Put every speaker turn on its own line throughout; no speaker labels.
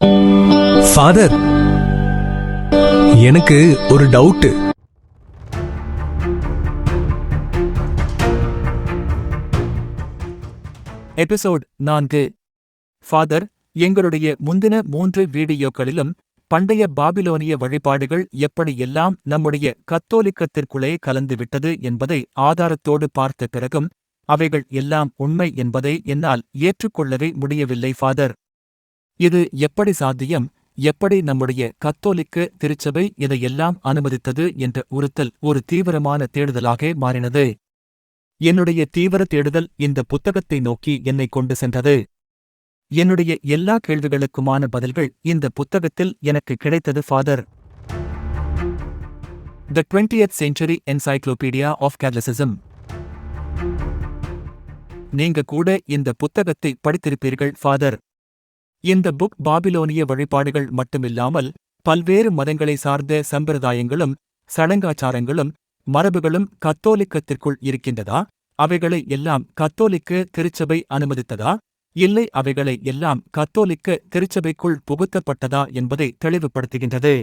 Father எனக்கு ஒரு doubt
episode நான்கு. ஃபாதர் எங்களுடைய முந்தின மூன்று வீடியோக்களிலும் பண்டைய பாபிலோனிய வழிபாடுகள் எப்படியெல்லாம் நம்முடைய கத்தோலிக்கத்திற்குள்ளே கலந்துவிட்டது என்பதை ஆதாரத்தோடு பார்த்த பிறகும் அவைகள் எல்லாம் உண்மை என்பதை என்னால் ஏற்றுக்கொள்ளவே முடியவில்லை ஃபாதர் இது எப்படி சாத்தியம்? எப்படி நம்முடைய கத்தோலிக்க திருச்சபை இதையெல்லாம் அனுமதித்தது என்ற உறுத்தல் ஒரு தீவிரமான தேடுதலாக மாறினது. என்னுடைய தீவிர தேடுதல் இந்த புத்தகத்தை நோக்கி என்னை கொண்டு சென்றது. என்னுடைய எல்லா கேள்விகளுக்குமான பதில்கள் இந்த புத்தகத்தில் எனக்கு கிடைத்தது father the twentieth century encyclopedia of Catholicism நீங்க கூட இந்த புத்தகத்தை படித்திருப்பீர்கள் ஃபாதர் இந்த புக் பாபிலோனிய வழிபாடுகள் மட்டுமில்லாமல் பல்வேறு மதங்களை சார்ந்த சம்பிரதாயங்களும் சடங்காச்சாரங்களும் மரபுகளும் கத்தோலிக்கத்திற்குள் இருக்கின்றதா? அவைகளை எல்லாம் கத்தோலிக்க திருச்சபை அனுமதித்ததா? இல்லை அவைகளை எல்லாம் கத்தோலிக்க திருச்சபைக்குள் புகுத்தப்பட்டதா என்பதை தெளிவுபடுத்துகின்றது.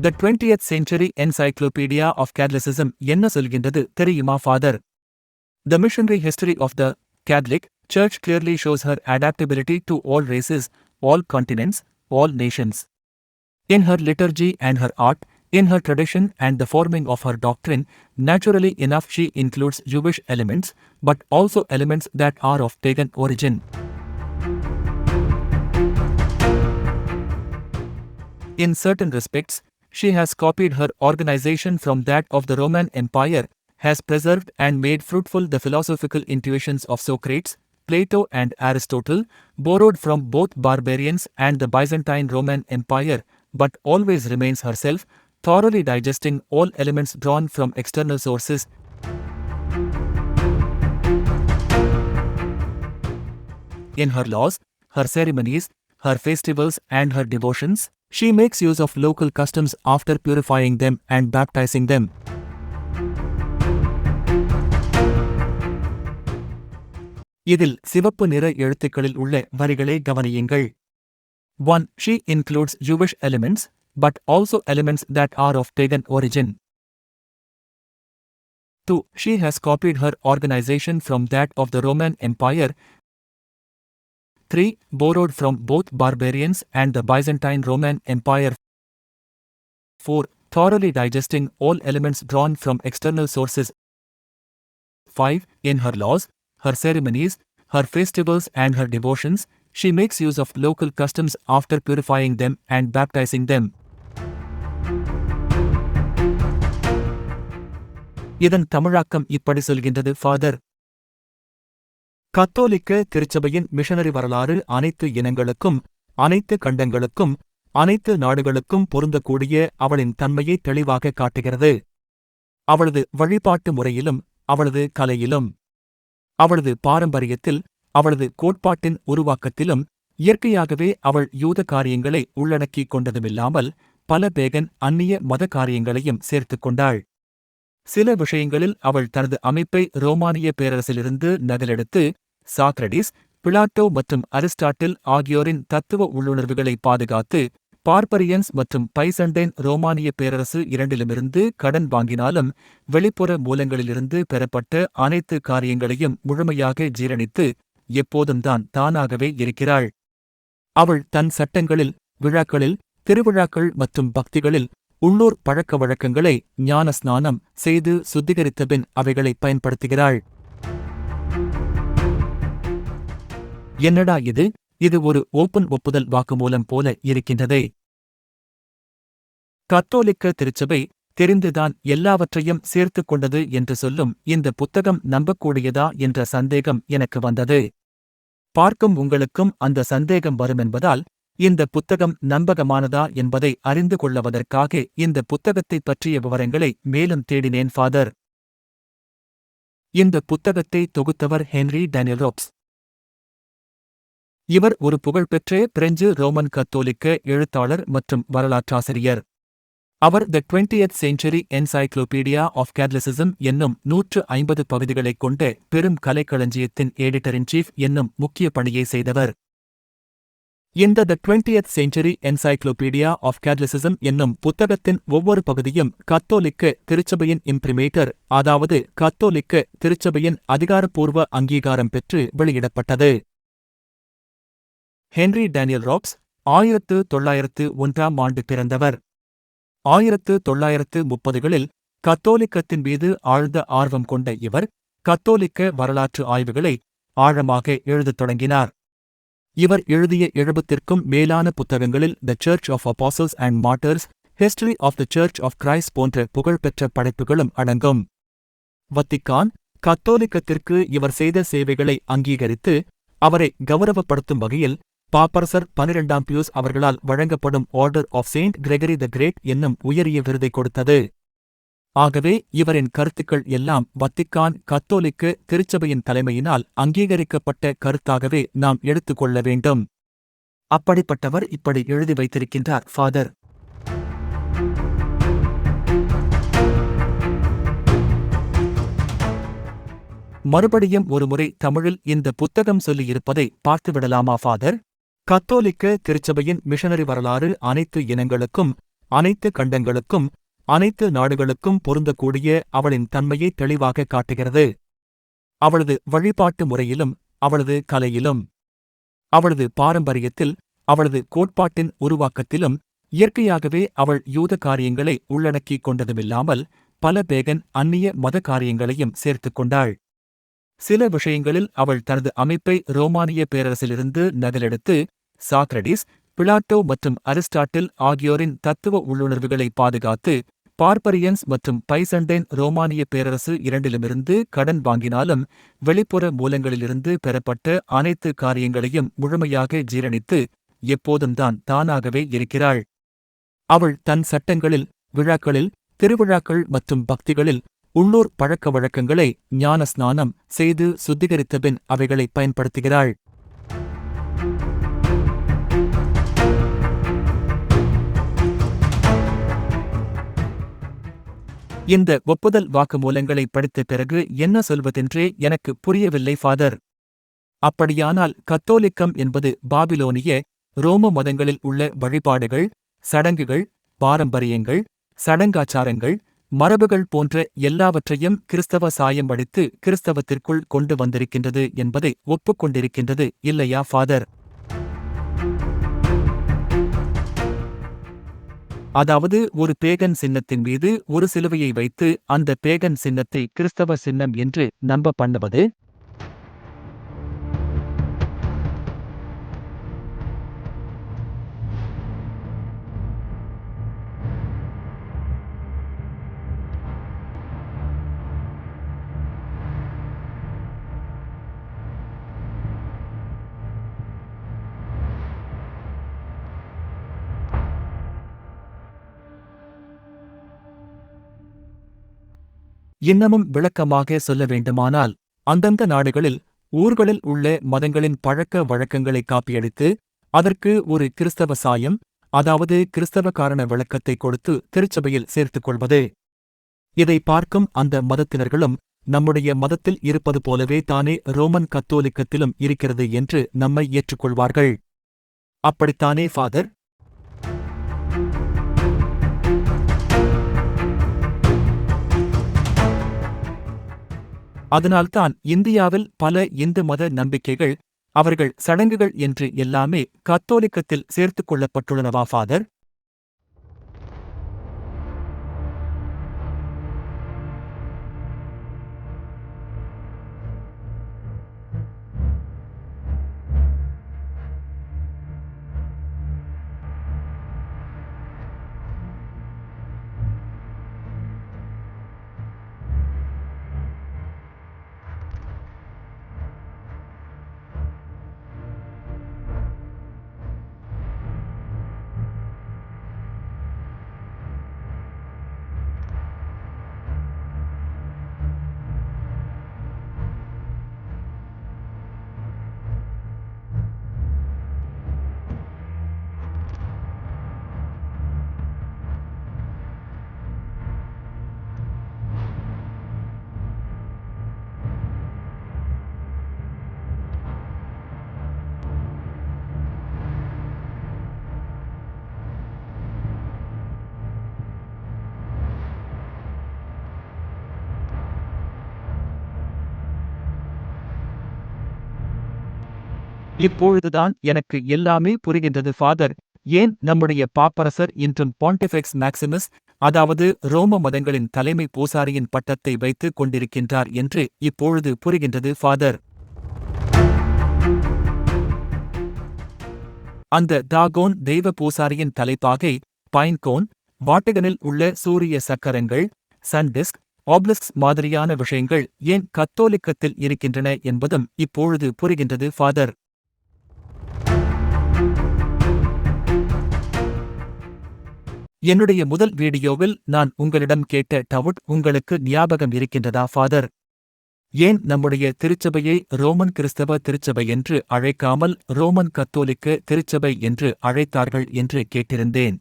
The twentieth century encyclopedia of Catholicism என்ன சொல்கின்றது தெரியுமா father The missionary history of the Catholic Church clearly shows her adaptability to all races, all continents, all nations. In her liturgy and her art, in her tradition and the forming of her doctrine, naturally enough she includes Jewish elements, but also elements that are of pagan origin. In certain respects, she has copied her organization from that of the Roman Empire, has preserved and made fruitful the philosophical intuitions of Socrates, Plato, and Aristotle, borrowed from both barbarians and the Byzantine Roman Empire, but always remains herself, thoroughly digesting all elements drawn from external sources. In her laws, her ceremonies, her festivals, and her devotions, she makes use of local customs after purifying them and baptizing them. இதில் சிவப்பு நிற எழுத்துக்களில் உள்ள வரிகளை கவனியுங்கள் one she includes Jewish elements but also elements that are of pagan origin. Two she has copied her organization from that of the Roman Empire. Three borrowed from both barbarians and the Byzantine Roman Empire. Four thoroughly digesting all elements drawn from external sources. 5. In her laws, her ceremonies, her festivals, and her devotions, she makes use of local customs after purifying them and baptizing them. இதன் தமிழாக்கம் இப்படி சொல்கின்றது father கத்தோலிக்க திருச்சபையின் missionary வரலாறு அனைத்து இனங்களுக்கும் அனைத்து கண்டங்களுக்கும் அனைத்து நாடுகளுக்கும் பொருந்தக்கூடிய அவளின் தன்மையை தெளிவாக காட்டுகிறது அவளது வழிபாட்டு முறையிலும் அவளது கலையிலும் அவளது பாரம்பரியத்தில் அவளது கோட்பாட்டின் உருவாக்கத்திலும் இயற்கையாகவே அவள் யூத காரியங்களை உள்ளடக்கிக் கொண்டதுமில்லாமல் பல பேகன் அந்நிய மத காரியங்களையும் சேர்த்துக் கொண்டாள். சில விஷயங்களில் அவள் தனது அமைப்பை ரோமானிய பேரரசிலிருந்து நகலெடுத்து சாக்ரடிஸ் பிளாட்டோ மற்றும் அரிஸ்டாட்டில் ஆகியோரின் தத்துவ உள்ளுணர்வுகளை பாதுகாத்து பார்பரியன்ஸ் மற்றும் பைசண்டைன் ரோமானிய பேரரசு இரண்டிலுமிருந்து கடன் வாங்கினாலும் வெளிப்புற மூலங்களிலிருந்து பெறப்பட்ட அனைத்து காரியங்களையும் முழுமையாக ஜீரணித்து எப்போதும் தான் தானாகவே இருக்கிறாள். அவள் தன் சட்டங்களில் விழாக்களில் திருவிழாக்கள் மற்றும் பக்திகளில் உள்ளூர் பழக்க வழக்கங்களை ஞான ஸ்நானம் செய்து சுத்திகரித்தபின் அவைகளை பயன்படுத்துகிறாள். என்னடா இது? இது ஒரு ஓப்பன் ஒப்புதல் வாக்குமூலம் போல இருக்கின்றதே. கத்தோலிக்க திருச்சபை தெரிந்துதான் எல்லாவற்றையும் சேர்த்து கொண்டது என்று சொல்லும் இந்த புத்தகம் நம்பக்கூடியதா என்ற சந்தேகம் எனக்கு வந்தது. பார்க்கும் உங்களுக்கும் அந்த சந்தேகம் வருமென்பதால் இந்த புத்தகம் நம்பகமானதா என்பதை அறிந்து கொள்ளவதற்காக இந்த புத்தகத்தைப் பற்றிய விவரங்களை மேலும் தேடினேன் ஃபாதர். இந்த புத்தகத்தை தொகுத்தவர் ஹென்ரி டேனியல் ரோப்ஸ். இவர் ஒரு புகழ்பெற்ற பிரெஞ்சு ரோமன் கத்தோலிக்க எழுத்தாளர் மற்றும் வரலாற்றாசிரியர். அவர் the twentieth century encyclopedia of Catholicism என்னும் நூற்று ஐம்பது பகுதிகளைக் கொண்ட பெரும் கலைக்களஞ்சியத்தின் எடிட்டர் இன் சீஃப் என்னும் முக்கிய பணியை செய்தவர். இந்த the twentieth century encyclopedia of Catholicism என்னும் புத்தகத்தின் ஒவ்வொரு பகுதியும் கத்தோலிக்க திருச்சபையின் இம்ப்ரிமேட்டர் அதாவது கத்தோலிக்க திருச்சபையின் அதிகாரப்பூர்வ அங்கீகாரம் பெற்று வெளியிடப்பட்டது. ஹென்றி டேனியல் ராப்ஸ் ஆயிரத்து தொள்ளாயிரத்து ஒன்றாம் ஆண்டு பிறந்தவர். ஆயிரத்து தொள்ளாயிரத்து முப்பதுகளில் கத்தோலிக்கத்தின் மீது ஆழ்ந்த ஆர்வம் கொண்ட இவர் கத்தோலிக்க வரலாற்று ஆய்வுகளை ஆழமாக எழுதத் தொடங்கினார். இவர் எழுதிய எழுபத்திற்கும் மேலான புத்தகங்களில் the church of apostles and martyrs history of the church of Christ போன்ற புகழ்பெற்ற படைப்புகளும் அடங்கும். வத்திக்கான் கத்தோலிக்கத்திற்கு இவர் செய்த சேவைகளை அங்கீகரித்து அவரை கௌரவப்படுத்தும் வகையில் பாப்பரசர் பனிரெண்டாம் பியூஸ் அவர்களால் வழங்கப்படும் order of Saint Gregory the great என்னும் உயரிய விருதை கொடுத்தது. ஆகவே இவரின் கருத்துக்கள் எல்லாம் வத்திக்கான் கத்தோலிக்கு திருச்சபையின் தலைமையினால் அங்கீகரிக்கப்பட்ட கருத்தாகவே நாம் எடுத்துக்கொள்ள வேண்டும். அப்படிப்பட்டவர் இப்படி எழுதி வைத்திருக்கின்றார் ஃபாதர். மறுபடியும் ஒருமுறை தமிழில் இந்த புத்தகம் சொல்லியிருப்பதை பார்த்துவிடலாமா ஃபாதர்? கத்தோலிக்க திருச்சபையின் மிஷனரி வரலாறு அனைத்து இனங்களுக்கும் அனைத்து கண்டங்களுக்கும் அனைத்து நாடுகளுக்கும் பொருந்தக்கூடிய அவளின் தன்மையை தெளிவாக காட்டுகிறது. அவளது வழிபாட்டு முறையிலும் அவளது கலையிலும் அவளது பாரம்பரியத்தில் அவளது கோட்பாட்டின் உருவாக்கத்திலும் இயற்கையாகவே அவள் யூத காரியங்களை உள்ளடக்கிக் கொண்டதுமில்லாமல் பல பேகன் அந்நிய மத காரியங்களையும் சேர்த்துக் கொண்டாள். சில விஷயங்களில் அவள் தனது அமைப்பை ரோமானிய பேரரசிலிருந்து நகலெடுத்து சாக்ரடிஸ் பிளாட்டோ மற்றும் அரிஸ்டாட்டில் ஆகியோரின் தத்துவ உள்ளுணர்வுகளை பாதுகாத்து பார்பரியன்ஸ் மற்றும் பைசண்டைன் ரோமானிய பேரரசு இரண்டிலுமிருந்து கடன் வாங்கினாலும் வெளிப்புற மூலங்களிலிருந்து பெறப்பட்ட அனைத்து காரியங்களையும் முழுமையாக ஜீரணித்து எப்போதும் தான் தானாகவே இருக்கிறாள். அவள் தன் சட்டங்களில் விழாக்களில் திருவிழாக்கள் மற்றும் பக்திகளில் உள்ளூர் பழக்க வழக்கங்களை ஞான ஸ்நானம் செய்து சுத்திகரித்தபின் அவைகளை பயன்படுத்துகிறாள். இந்த ஒப்புதல் வாக்குமூலங்களை படித்த பிறகு என்ன சொல்வதென்றே எனக்கு புரியவில்லை ஃபாதர். அப்படியானால் கத்தோலிக்கம் என்பது பாபிலோனிய ரோம மதங்களில் உள்ள வழிபாடுகள் சடங்குகள் பாரம்பரியங்கள் சடங்காச்சாரங்கள் மரபுகள் போன்ற எல்லாவற்றையும் கிறிஸ்தவ சாயம் அடித்து கிறிஸ்தவத்திற்குள் கொண்டு வந்திருக்கின்றது என்பதை ஒப்புக்கொண்டிருக்கின்றது இல்லையா ஃபாதர்? அதாவது ஒரு பேகன் சின்னத்தின் மீது ஒரு சிலுவையை வைத்து அந்த பேகன் சின்னத்தை கிறிஸ்தவ சின்னம் என்று நம்ப பண்ணுவது? இன்னமும் விளக்கமாக சொல்ல வேண்டுமானால் அந்தந்த நாடுகளில் ஊர்களில் உள்ள மதங்களின் பழக்க வழக்கங்களை காப்பியடித்து அதற்கு ஒரு கிறிஸ்தவ சாயம் அதாவது கிறிஸ்தவ காரண விளக்கத்தை கொடுத்து திருச்சபையில் சேர்த்துக் கொள்வது. இதை பார்க்கும் அந்த மதத்தினர்களும் நம்முடைய மதத்தில் இருப்பது போலவே தானே ரோமன் கத்தோலிக்கத்திலும் இருக்கிறது என்று நம்மை ஏற்றுக்கொள்வார்கள். அப்படித்தானே ஃபாதர்? அதனால்தான் இந்தியாவில் பல இந்து மத நம்பிக்கைகள் அவர்கள் சடங்குகள் என்று எல்லாமே கத்தோலிக்கத்தில் சேர்த்துக் கொள்ளப்பட்டுள்ளனவா ஃபாதர்? இப்பொழுதுதான் எனக்கு எல்லாமே புரிகின்றது ஃபாதர் ஏன் நம்முடைய பாப்பரசர் இன்றும் பாண்டிஃபெக்ஸ் மேக்சிமஸ் அதாவது ரோம மதங்களின் தலைமை பூசாரியின் பட்டத்தை வைத்துக் கொண்டிருக்கின்றார் என்று இப்பொழுது புரிகின்றது ஃபாதர் அந்த தாகோன் தெய்வ பூசாரியின் தலைப்பாகை பைன்கோன் வாட்டகனில் உள்ள சூரிய சக்கரங்கள் சன்டிஸ்க் ஆப்லிஸ்க் மாதிரியான விஷயங்கள் ஏன் கத்தோலிக்கத்தில் இருக்கின்றன என்பதும் இப்பொழுது புரிகின்றது ஃபாதர் என்னுடைய முதல் வீடியோவில் நான் உங்களிடம் கேட்ட டவுட் உங்களுக்கு ஞாபகம் இருக்கின்றதா ஃபாதர்? ஏன் நம்முடைய திருச்சபையை ரோமன் கிறிஸ்தவ திருச்சபை என்று அழைக்காமல் ரோமன் கத்தோலிக்க திருச்சபை என்று அழைத்தார்கள் என்று கேட்டிருந்தேன்.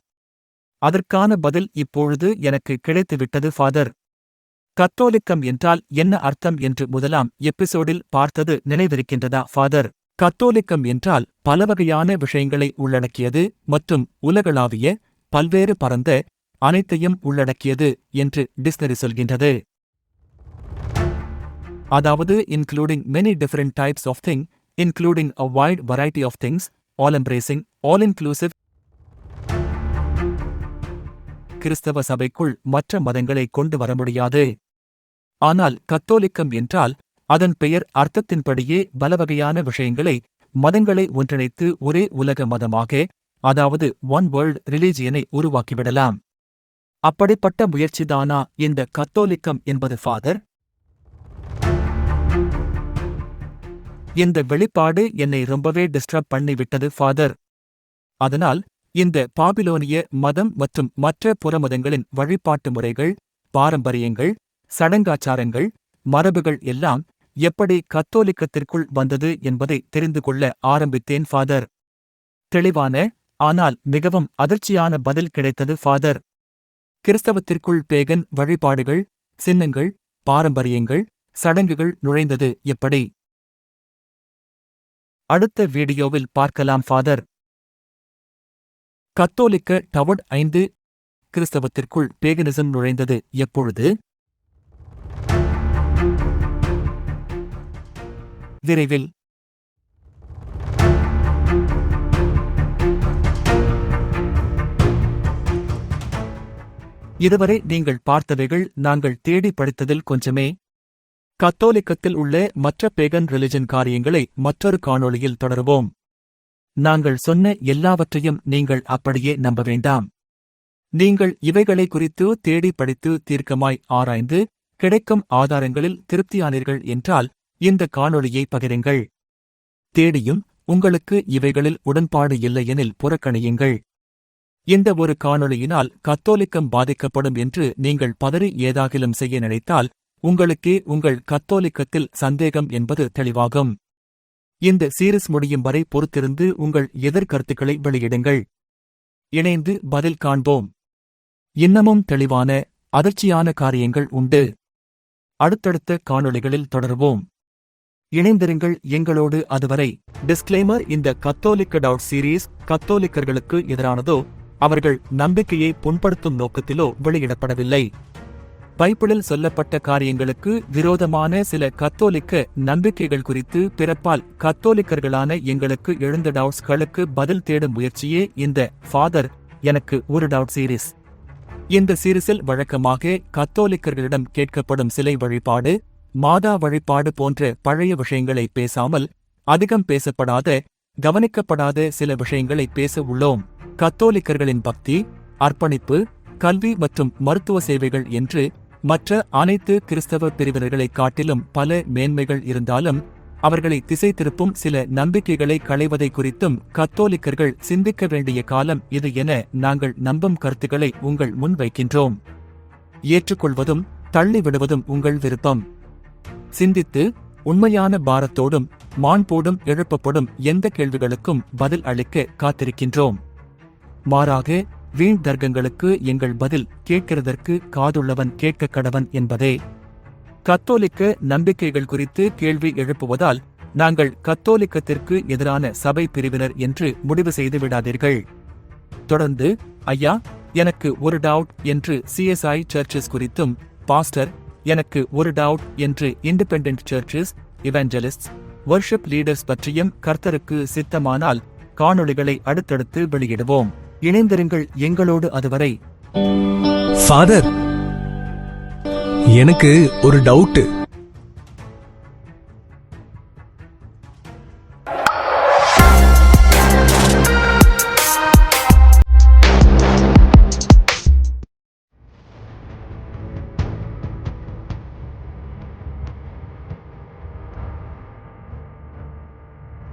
அதற்கான பதில் இப்பொழுது எனக்கு கிடைத்துவிட்டது ஃபாதர். கத்தோலிக்கம் என்றால் என்ன அர்த்தம் என்று முதலாம் எபிசோடில் பார்த்தது நினைவிருக்கின்றதா ஃபாதர்? கத்தோலிக்கம் என்றால் பலவகையான விஷயங்களை உள்ளடக்கியது மற்றும் உலகளாவிய பல்வேறு பரந்த அனைத்தையும் உள்ளடக்கியது என்று டிஸ்னரி சொல்கின்றது. அதாவது including many different types of thing including a wide variety of things all embracing all inclusive கிறிஸ்தவ சபைக்குள் மற்ற மதங்களை கொண்டு வர முடியாது. ஆனால் கத்தோலிக்கம் என்றால் அதன் பெயர் அர்த்தத்தின்படியே பலவகையான விஷயங்களை மதங்களை ஒன்றிணைத்து ஒரே உலக மதமாக அதாவது ஒன் வேர்ல்ட் ரிலீஜியனை உருவாக்கிவிடலாம். அப்படிப்பட்ட முயற்சிதானா இந்த கத்தோலிக்கம் என்பது ஃபாதர் இந்த வெளிப்பாடு என்னை ரொம்பவே டிஸ்டர்ப் பண்ணிவிட்டது ஃபாதர் அதனால் இந்த பாபிலோனிய மதம் மற்றும் மற்ற புறமதங்களின் வழிபாட்டு முறைகள் பாரம்பரியங்கள் சடங்காச்சாரங்கள் மரபுகள் எல்லாம் எப்படி கத்தோலிக்கத்திற்குள் வந்தது என்பதை தெரிந்து கொள்ள ஆரம்பித்தேன் ஃபாதர் தெளிவான ஆனால் மிகவும் அதிர்ச்சியான பதில் கிடைத்தது ஃபாதர். கிறிஸ்தவத்திற்குள் பேகன் வழிபாடுகள் சின்னங்கள் பாரம்பரியங்கள் சடங்குகள் நுழைந்தது எப்படி? அடுத்த வீடியோவில் பார்க்கலாம் ஃபாதர். கத்தோலிக்க டவர்ட் ஐந்து கிறிஸ்தவத்திற்குள் பேகனிசம் நுழைந்தது எப்பொழுது? விரைவில். இதுவரை நீங்கள் பார்த்தவைகள் நாங்கள் தேடி படித்ததில் கொஞ்சமே. கத்தோலிக்கத்தில் உள்ள மற்ற பேகன் ரிலிஜன் காரியங்களை மற்றொரு காணொளியில் தொடருவோம். நாங்கள் சொன்ன எல்லாவற்றையும் நீங்கள் அப்படியே நம்ப வேண்டாம். நீங்கள் இவைகளை குறித்து தேடி படித்து தீர்க்கமாய் ஆராய்ந்து கிடைக்கும் ஆதாரங்களில் திருப்தியானீர்கள் என்றால் இந்த காணொளியை பகிருங்கள். தேடியும் உங்களுக்கு இவைகளில் உடன்பாடு இல்லையெனில் புறக்கணியுங்கள். இந்த ஒரு காணொளியினால் கத்தோலிக்கம் பாதிக்கப்படும் என்று நீங்கள் பதறி ஏதாகிலும் செய்ய நினைத்தால் உங்களுக்கே உங்கள் கத்தோலிக்கத்தில் சந்தேகம் என்பது தெளிவாகும். இந்த சீரிஸ் முடியும் வரை பொறுத்திருந்து உங்கள் எதிர்கருத்துக்களை வெளியிடுங்கள். இணைந்து பதில் காண்போம். இன்னமும் தெளிவான அதிர்ச்சியான காரியங்கள் உண்டு. அடுத்தடுத்த காணொளிகளில் தொடர்வோம். இணைந்திருங்கள் எங்களோடு அதுவரை. டிஸ்க்ளைமர் இந்த கத்தோலிக்க டவுட் சீரீஸ் கத்தோலிக்கர்களுக்கு எதிரானதோ அவர்கள் நம்பிக்கையை புண்படுத்தும் நோக்கத்திலோ வெளியிடப்படவில்லை. பைபிளில் சொல்லப்பட்ட காரியங்களுக்கு விரோதமான சில கத்தோலிக்க நம்பிக்கைகள் குறித்து பிறப்பால் கத்தோலிக்கர்களான எங்களுக்கு எழுந்த டவுட்ஸ்களுக்கு பதில் தேடும் முயற்சியே இந்த ஃபாதர் எனக்கு ஒரு டவுட் சீரிஸ். இந்த சீரிஸில் வழக்கமாக கத்தோலிக்கர்களிடம் கேட்கப்படும் சிலை வழிபாடு மாதா வழிபாடு போன்ற பழைய விஷயங்களை பேசாமல் அதிகம் பேசப்படாத கவனிக்கப்படாத சில விஷயங்களை பேச உள்ளோம். கத்தோலிக்கர்களின் பக்தி அர்ப்பணிப்பு கல்வி மற்றும் மருத்துவ சேவைகள் என்று மற்ற அனைத்து கிறிஸ்தவ பிரிவினர்களைக் காட்டிலும் பல மேன்மைகள் இருந்தாலும் அவர்களை திசை திருப்பும் சில நம்பிக்கைகளை களைவதை குறித்தும் கத்தோலிக்கர்கள் சிந்திக்க வேண்டிய காலம் இது என நாங்கள் நம்பும் கருத்துக்களை உங்கள் முன் வைக்கின்றோம். ஏற்றுக்கொள்வதும் தள்ளிவிடுவதும் உங்கள் விருப்பம். சிந்தித்து உண்மையான பாரத்தோடும் மாண்போடும் எழுப்பப்படும் எந்த கேள்விகளுக்கும் பதில் அளிக்க காத்திருக்கின்றோம். மாறாக வீண் தர்க்கங்களுக்கு எங்கள் பதில் கேட்கிறதற்கு காதுள்ளவன் கேட்க கடவன் என்பதே. கத்தோலிக்க நம்பிக்கைகள் குறித்து கேள்வி எழுப்புவதால் நாங்கள் கத்தோலிக்கத்திற்கு எதிரான சபை பிரிவினர் என்று முடிவு செய்து விடாதீர்கள். தொடர்ந்து ஐயா எனக்கு ஒரு டவுட் என்று சிஎஸ்ஐ சர்ச்சஸ் குறித்தும் பாஸ்டர் எனக்கு ஒரு டவுட் என்று independent churches evangelist worship leaders பற்றியும் கர்த்தருக்கு சித்தமானால் காணொளிகளை அடுத்தடுத்து வெளியிடுவோம். இணைந்திருங்கள் எங்களோடு அதுவரை.
ஃபாதர் எனக்கு ஒரு டவுட்டு